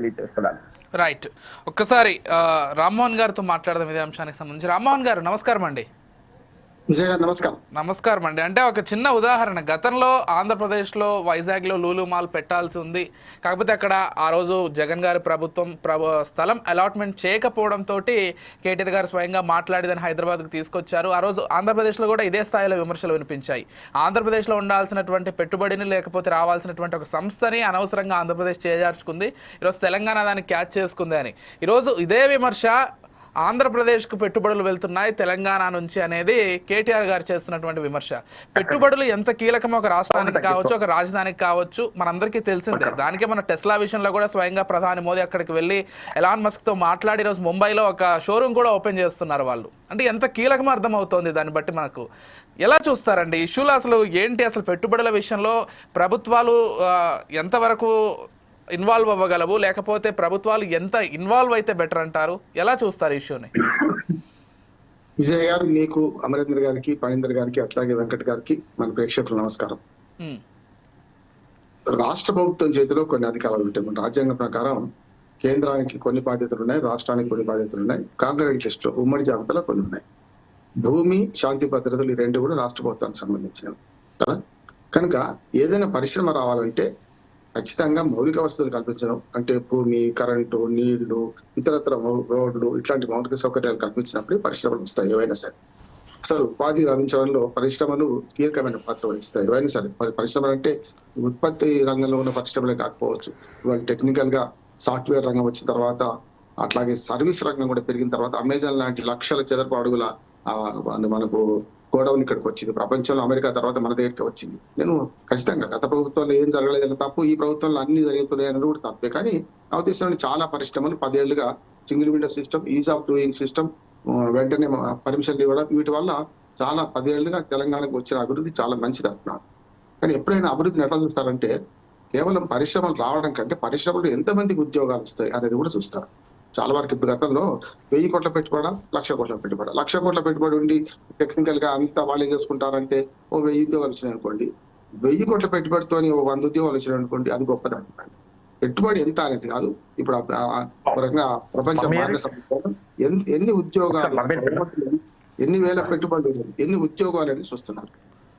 తెలియజేస్తున్నాను రైట్ ఒక్కసారి రామ్మోహన్ గారితో మాట్లాడదాం ఇదే అంశానికి సంబంధించి. రామ్మోహన్ గారు నమస్కారం అండి నమస్కారం. నమస్కారం అండి. అంటే ఒక చిన్న ఉదాహరణ. గతంలో ఆంధ్రప్రదేశ్లో వైజాగ్లో లూలు మాల్ పెట్టాల్సి ఉంది. కాకపోతే అక్కడ ఆ రోజు జగన్ గారి ప్రభుత్వం స్థలం అలాట్మెంట్ చేయకపోవడంతో కేటీఆర్ గారు స్వయంగా మాట్లాడిదని హైదరాబాద్కు తీసుకొచ్చారు. ఆ రోజు ఆంధ్రప్రదేశ్లో కూడా ఇదే స్థాయిలో విమర్శలు వినిపించాయి. ఆంధ్రప్రదేశ్లో ఉండాల్సినటువంటి పెట్టుబడిని లేకపోతే రావాల్సినటువంటి ఒక సంస్థని అనవసరంగా ఆంధ్రప్రదేశ్ చేజార్చుకుంది. ఈరోజు తెలంగాణ దాన్ని క్యాచ్ చేసుకుంది అని. ఈరోజు ఇదే విమర్శ ఆంధ్రప్రదేశ్కు పెట్టుబడులు వెళ్తున్నాయి తెలంగాణ నుంచి అనేది కేటీఆర్ గారు చేస్తున్నటువంటి విమర్శ. పెట్టుబడులు ఎంత కీలకమో ఒక రాష్ట్రానికి కావచ్చు ఒక రాజధానికి కావచ్చు మనందరికీ తెలిసిందే. దానికే మన టెస్లా విషయంలో కూడా స్వయంగా ప్రధాని మోదీ అక్కడికి వెళ్ళి ఎలాన్ మస్క్తో మాట్లాడి ఈరోజు ముంబైలో ఒక షోరూమ్ కూడా ఓపెన్ చేస్తున్నారు వాళ్ళు. అంటే ఎంత కీలకమో అర్థమవుతోంది దాన్ని బట్టి మనకు. ఎలా చూస్తారండి? ఇష్యూలు అసలు ఏంటి? అసలు పెట్టుబడుల విషయంలో ప్రభుత్వాలు ఎంతవరకు ఇన్వాల్వ్ అవ్వగలవు? లేకపోతే ప్రభుత్వాలు ఎంత ఇన్వాల్వ్ అయితే బెటర్ అంటారు? ఎలా చూస్తారు ఇష్యూని? విజయ్ గారు మీకు అమరేంద్ర గారికి పణేందర్ గారికి అట్లాగే వెంకట్ గారికి మన ప్రేక్షకులు నమస్కారం. రాష్ట్ర ప్రభుత్వం చేతిలో కొన్ని అధికారాలు ఉంటాయి. మన రాజ్యాంగం ప్రకారం కేంద్రానికి కొన్ని బాధ్యతలు ఉన్నాయి రాష్ట్రానికి కొన్ని బాధ్యతలు ఉన్నాయి. కాంగ్రెస్ లిస్ట్లో ఉమ్మడి జాబితాలో కొన్ని ఉన్నాయి. భూమి శాంతి భద్రతలు ఈ రెండు కూడా రాష్ట్ర ప్రభుత్వానికి సంబంధించినవి. కదా? కనుక ఏదైనా పరిశ్రమ రావాలంటే ఖచ్చితంగా మౌలిక వసతులు కల్పించడం అంటే భూమి కరెంటు నీళ్ళు ఇతరత్ర రోడ్లు ఇట్లాంటి మౌలిక సౌకర్యాలు కల్పించినప్పుడే పరిశ్రమలు వస్తాయి ఏవైనా సరే. అసలు ఉపాధి లభించడంలో పరిశ్రమలు కీలకమైన పాత్ర వహిస్తాయి ఏవైనా సరే. మరి పరిశ్రమలు అంటే ఉత్పత్తి రంగంలో ఉన్న పరిశ్రమలే కాకపోవచ్చు. ఇవాళ టెక్నికల్గా సాఫ్ట్వేర్ రంగం వచ్చిన తర్వాత అట్లాగే సర్వీస్ రంగం కూడా పెరిగిన తర్వాత అమెజాన్ లాంటి లక్షల చదరపు అడుగుల మనకు గోడౌన్ ఇక్కడికి వచ్చింది. ప్రపంచంలో అమెరికా తర్వాత మన దగ్గరికి వచ్చింది. నేను ఖచ్చితంగా గత ప్రభుత్వంలో ఏం జరగలేదని తప్పు ఈ ప్రభుత్వంలో అన్ని జరుగుతున్నాయి అనేది కూడా తప్పే. కానీ నా ఉద్దేశంలో చాలా పరిశ్రమలు పదేళ్ళుగా single window system ease of doing system వెంటనే పర్మిషన్లు ఇవ్వడం వీటి వల్ల చాలా పదేళ్ళుగా తెలంగాణకు వచ్చిన అభివృద్ధి చాలా మంచిది అంటున్నాను కానీ ఎప్పుడైనా అభివృద్ధిని ఎట్లా చూస్తారంటే కేవలం పరిశ్రమలు రావడం కంటే పరిశ్రమలు ఎంతమందికి ఉద్యోగాలు వస్తాయి అనేది కూడా చూస్తారు. చాలా వరకు ఇప్పుడు గతంలో వెయ్యి కోట్ల పెట్టుబడి లక్ష కోట్ల పెట్టుబడి. లక్ష కోట్ల పెట్టుబడి ఉండి టెక్నికల్గా అంతా వాళ్ళే చేసుకుంటారంటే ఓ వెయ్యి ఉద్యోగాలు వచ్చినాయి అనుకోండి. వెయ్యి కోట్ల పెట్టుబడితోని ఓ వంద ఉద్యోగాలు వచ్చినాయి అనుకోండి అది గొప్పది అంటున్నాను పెట్టుబడి ఎంత అనేది కాదు. ఇప్పుడు ప్రపంచ ఎన్ని- ఉద్యోగాలు ఎన్ని వేల పెట్టుబడులు ఎన్ని ఉద్యోగాలు అని చూస్తున్నారు.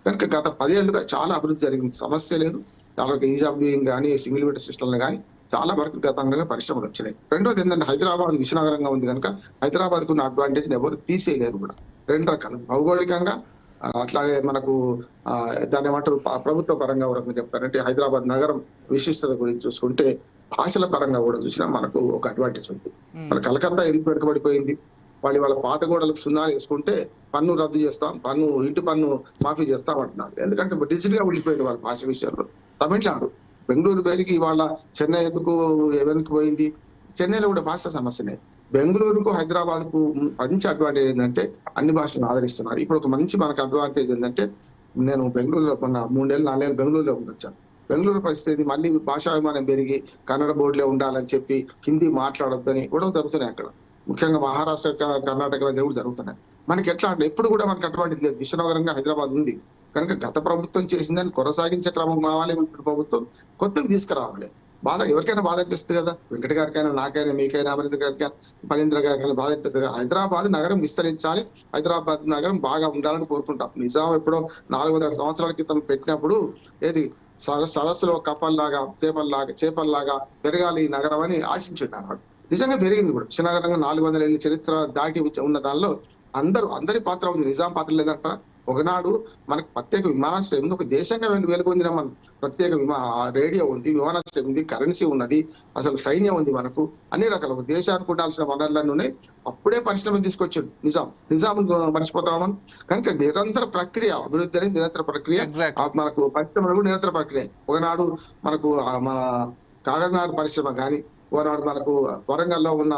కనుక గత పదేళ్ళుగా చాలా అభివృద్ధి జరిగింది. సమస్య లేదు. చాలా ఈజ్ ఆఫ్ డూయింగ్ కానీ సింగిల్ విండో సిస్టమ్ కానీ చాలా వరకు గతంలో పరిశ్రమలు వచ్చినాయి. రెండోది ఏంటంటే హైదరాబాద్ విశ్వనగరంగా ఉంది కనుక హైదరాబాద్కు ఉన్న అడ్వాంటేజ్ ఎవరు తీసేయలేరు కూడా. రెండు రకాలు. భౌగోళికంగా అట్లాగే మనకు ఆ, దాన్ని ఏమంటారు ప్రభుత్వ పరంగా రకంగా చెప్తారంటే హైదరాబాద్ నగరం విశిష్టత గురించి చూసుకుంటే భాషల పరంగా కూడా చూసినా మనకు ఒక అడ్వాంటేజ్ ఉంది. మన కలకత్తా ఎందుకు వెనుకబడిపోయింది వాళ్ళు వాళ్ళ పాత గోడలకు సున్నాలు వేసుకుంటే పన్ను రద్దు చేస్తాం పన్ను ఇంటి పన్ను మాఫీ చేస్తాం అంటున్నారు. ఎందుకంటే డిజిటల్గా ఉండిపోయింది వాళ్ళ భాష విషయంలో. తమిళనాడు బెంగళూరు బయలుకి ఇవాళ చెన్నై ఎందుకు వెనక్కి పోయింది? చెన్నైలో కూడా భాష సమస్యనే బెంగళూరుకు హైదరాబాద్కు మంచి అడ్వాంటేజ్ ఏంటంటే అన్ని భాషలను ఆదరిస్తున్నారు. ఇప్పుడు ఒక మంచి మనకు అడ్వాంటేజ్ ఏంటంటే నేను బెంగళూరులో కొన్న మూడేళ్ళు నాలుగేళ్ళు బెంగళూరులో ఉండొచ్చాను. బెంగళూరు పరిస్థితి మళ్ళీ భాషాభిమానం పెరిగి కన్నడ బోర్డులో ఉండాలని చెప్పి హిందీ మాట్లాడొద్దని కూడా జరుగుతున్నాయి అక్కడ. ముఖ్యంగా మహారాష్ట్ర కర్ణాటక కూడా జరుగుతున్నాయి. మనకి ఎట్లా అంటే ఎప్పుడు కూడా మనకి అటువంటి విశ్వనగరంగా హైదరాబాద్ ఉంది. కనుక గత ప్రభుత్వం చేసిందని కొనసాగించే క్రమం కావాలి ఇప్పుడు ప్రభుత్వం కొత్తవి తీసుకురావాలి. బాధ ఎవరికైనా బాధ అనిపిస్తుంది కదా? వెంకట గారికైనా నాకైనా మీకైనా అమరేంద్ర గారికైనా పనేంద్ర గారికైనా బాధ అనిపిస్తుంది హైదరాబాద్ నగరం విస్తరించాలి. హైదరాబాద్ నగరం బాగా ఉండాలని కోరుకుంటాం. నిజాం ఎప్పుడో నాలుగు వందల సంవత్సరాల క్రితం పెట్టినప్పుడు ఏది? సరస్సులో కప్పల్లాగా చేపల్లాగా చేపల్లాగా పెరగాలి ఈ నగరం అని ఆశించున్నారు నిజంగా పెరిగింది కూడా. విశ్వనగరంగా నాలుగు వందల ఏళ్ళ చరిత్ర దాటి ఉన్న దానిలో అందరూ అందరి పాత్ర ఉంది. నిజాం పాత్ర లేదంటారా? ఒకనాడు మనకు ప్రత్యేక విమానాశ్రయం ఉంది. ఒక దేశంగా వెలు వెలుగొందిన మనం ప్రత్యేక విమా రేడియో ఉంది విమానాశ్రయం ఉంది కరెన్సీ ఉన్నది అసలు సైన్యం ఉంది మనకు. అన్ని రకాల ఒక దేశానికి ఉండాల్సిన వనరులన్నీ ఉన్నాయి. అప్పుడే పరిశ్రమలు తీసుకొచ్చాడు. నిజాం నిజాం మర్చిపోతామని కనుక నిరంతర ప్రక్రియ అభివృద్ధి అనేది నిరంతర ప్రక్రియ. మనకు పరిశ్రమలు నిరంతర ప్రక్రియ. ఒకనాడు మనకు మన కాగజ్నార్ పరిశ్రమ కానీ ఒకనాడు మనకు వరంగల్లో ఉన్న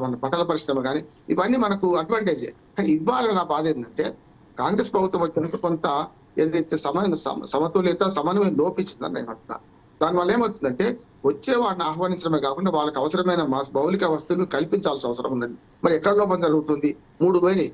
మన పటల పరిశ్రమ కానీ ఇవన్నీ మనకు అడ్వాంటేజే కానీ ఇవాళ నా బాధ ఏంటంటే కాంగ్రెస్ ప్రభుత్వం వచ్చినప్పుడు కొంత ఏదైతే సమ సమతుల్యత సమన్వయం లోపించిందని నేను అంటున్నా. దానివల్ల ఏమవుతుందంటే వచ్చే వాడిని ఆహ్వానించడమే కాకుండా వాళ్ళకి అవసరమైన మా- మౌలిక వస్తువులు కల్పించాల్సిన అవసరం ఉందండి మరి ఎక్కడ లోపం జరుగుతుంది? మూడు పోయినాయి.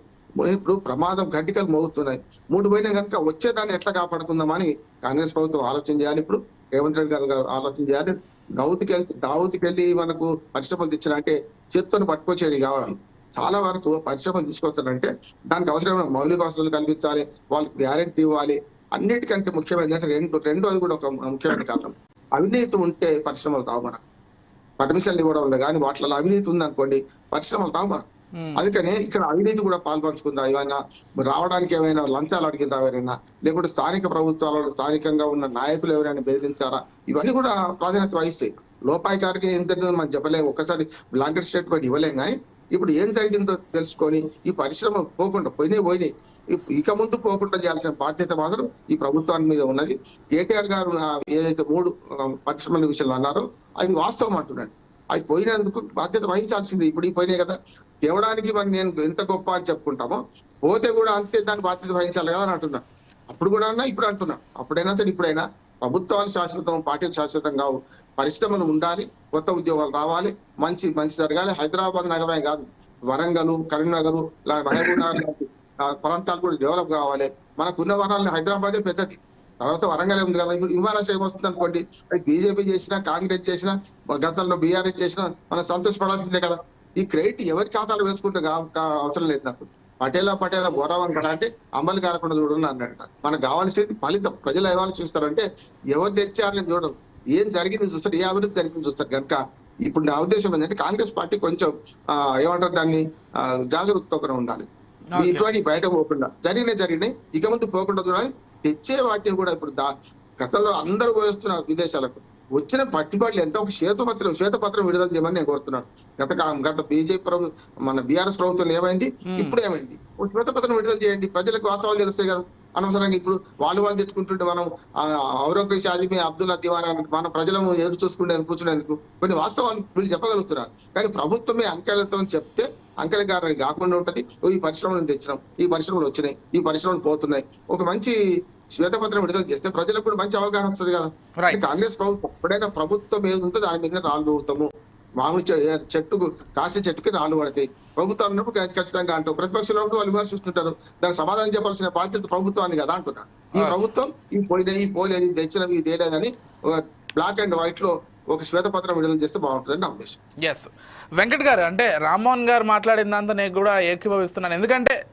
ఇప్పుడు ప్రమాదం గంటికలు మోగుతున్నాయి. మూడు పోయినా కనుక వచ్చేదాన్ని ఎట్లా కాపాడుకుందామని కాంగ్రెస్ ప్రభుత్వం ఆలోచన చేయాలి ఇప్పుడు. రేవంత్ రెడ్డి గారు గారు ఆలోచన చేయాలి. దావుతికి వెళ్తే దావుతికి వెళ్ళి మనకు పరిశ్రమలు తెచ్చిన అంటే చేత్తోని పట్టుకొచ్చేది కావాలి. చాలా వరకు పరిశ్రమలు తీసుకొచ్చారంటే దానికి అవసరమైన మౌలిక వసతులు కల్పించాలి వాళ్ళకి గ్యారెంటీ ఇవ్వాలి. అన్నిటికంటే ముఖ్యమైనది అంటే రెండు రెండోది కూడా ఒక ముఖ్యమైన కారణం. అవినీతి ఉంటే పరిశ్రమలు కావు మనకు పర్మిషన్లు ఇవ్వడంలో కానీ వాటిలో అవినీతి ఉందనుకోండి పరిశ్రమలు కావు మనకు. అందుకనే ఇక్కడ అవినీతి కూడా పాల్పంచుకుందా? ఏమైనా రావడానికి ఏమైనా లంచాలు అడిగిందా ఎవరైనా? లేకుంటే స్థానిక ప్రభుత్వాలలో స్థానికంగా ఉన్న నాయకులు ఎవరైనా బెదిరించారా? ఇవన్నీ కూడా ప్రాధాన్యత వహిస్తాయి. లోపాయికారికి ఏం జరిగిందో మనం చెప్పలేము. ఒక్కసారి బ్లాంకెట్ స్టేట్మెంట్ ఇవ్వలేం కానీ ఇప్పుడు ఏం జరిగిందో తెలుసుకొని ఈ పరిశ్రమ పోకుండా పోయినాయి పోయినాయి ఇక ముందు పోకుండా చేయాల్సిన బాధ్యత మాత్రం ఈ ప్రభుత్వాన్ని మీద ఉన్నది. కేటీఆర్ గారు ఏదైతే మూడు పరిశ్రమల విషయంలో అన్నారో అవి వాస్తవం అంటున్నాడు. అవి పోయినందుకు బాధ్యత వహించాల్సింది. ఇప్పుడు ఈ పోయినాయి కదా. తేవడానికి మరి నేను ఎంత గొప్ప అని చెప్పుకుంటామో పోతే కూడా అంతే దాని బాధ్యత వహించాలి కదా అని అంటున్నా. అప్పుడు కూడా అన్నా ఇప్పుడు అంటున్నా. అప్పుడైనా సరే ఇప్పుడైనా ప్రభుత్వాలు శాశ్వతం పార్టీలు శాశ్వతం కావు పరిశ్రమలు ఉండాలి కొత్త ఉద్యోగాలు రావాలి మంచి మంచి జరగాలి. హైదరాబాద్ నగరమే కాదు వరంగల్ కరీంనగర్ మహబూబ్ నగర్ లాంటి ప్రాంతాలు కూడా డెవలప్ కావాలి. మనకున్న వనాలని హైదరాబాదే పెద్దది. తర్వాత వరంగల్ ఉంది కదా ఇప్పుడు విమానాశ్రయం వస్తుంది అనుకోండి బీజేపీ చేసినా కాంగ్రెస్ చేసినా గతంలో బీఆర్ఎస్ చేసినా మనం సంతోషపడాల్సిందే కదా. ఈ క్రెడిట్ ఎవరి ఖాతాలు వేసుకుంటే అవసరం లేదు నాకు. పటేలా పటేలా బోరావన్ కదా అంటే అమలు కాకుండా చూడండి అన్నాడు. మనకు కావాల్సింది ఫలితం. ప్రజలు ఎవరు చూస్తారంటే ఎవరు తెచ్చారని చూడరు. ఏం జరిగింది చూస్తారు ఏ అభివృద్ధి జరిగింది చూస్తారు. కనుక ఇప్పుడు నా ఉద్దేశం ఏంటంటే కాంగ్రెస్ పార్టీ కొంచెం ఆ, ఏమంటారు దాన్ని? జాగ్రత్తగా ఉండాలి. ఇటువంటి బయట పోకుండా జరిగినాయి జరిగినాయి ఇక ముందు పోకుండా చూడాలి. తెచ్చే వాటిని కూడా ఇప్పుడు దా గతంలో అందరూ పోయిస్తున్నారు విదేశాలకు. వచ్చిన పట్టుబడులు ఎంత? ఒక శ్వేతపత్రం శ్వేతపత్రం విడుదల చేయమని నేను కోరుతున్నాను. గత గత బీజేపీ ప్రభుత్వం మన బీఆర్ఎస్ ప్రభుత్వం ఏమైంది. ఇప్పుడు ఏమైంది? ఒక శ్వేతపత్రం విడుదల చేయండి. ప్రజలకు వాస్తవాలు తెలుస్తాయి కదా. అనవసరంగా ఇప్పుడు వాళ్ళు వాళ్ళు తెచ్చుకుంటుంటే మనం ఆ, ఔరంగ షాదిమి అబ్దుల్లా దివాన్ మన ప్రజలను ఎదురు చూసుకునేందుకు కూర్చునేందుకు కొన్ని వాస్తవాలు వీళ్ళు చెప్పగలుగుతున్నారు. కానీ ప్రభుత్వమే అంకెలతో చెప్తే అంకెల గారిని కాకుండా ఉంటది. ఈ పరిశ్రమలు తెచ్చినాం. ఈ పరిశ్రమలు వచ్చినాయి. ఈ పరిశ్రమలు పోతున్నాయి. ఒక మంచి శ్వేతపత్రం విడుదల చేస్తే ప్రజలకు కూడా మంచి అవగాహన వస్తుంది కదా. కాంగ్రెస్ ప్రభుత్వం ఎప్పుడైనా ప్రభుత్వం ఏది ఉందో దాని మీద రాళ్ళు ఊరుతాము మామూలు చెట్టుకు కాసే చెట్టుకి రాళ్ళు పడతాయి. ప్రభుత్వం ఉన్నప్పుడు ఖచ్చి- ఖచ్చితంగా అంటాం ప్రతిపక్షంలో ఉన్నప్పుడు వాళ్ళు విమర్శిస్తుంటారు దానికి సమాధానం చెప్పాల్సిన బాధ్యత ప్రభుత్వాన్ని కదా అంటున్నా. ఈ. ప్రభుత్వం ఈ పోయినాయి ఈ పోలేదు ఇది తెచ్చినవి ఇది తేలేదని బ్లాక్ అండ్ వైట్లో ఒక శ్వేతపత్రం విడుదల చేస్తే బాగుంటుందని నా ఉద్దేశం. ఎస్ వెంకట్ గారు అంటే రామ్మోహన్ గారు మాట్లాడిన దాంతో నేను కూడా ఏకీభవిస్తున్నాను. ఎందుకంటే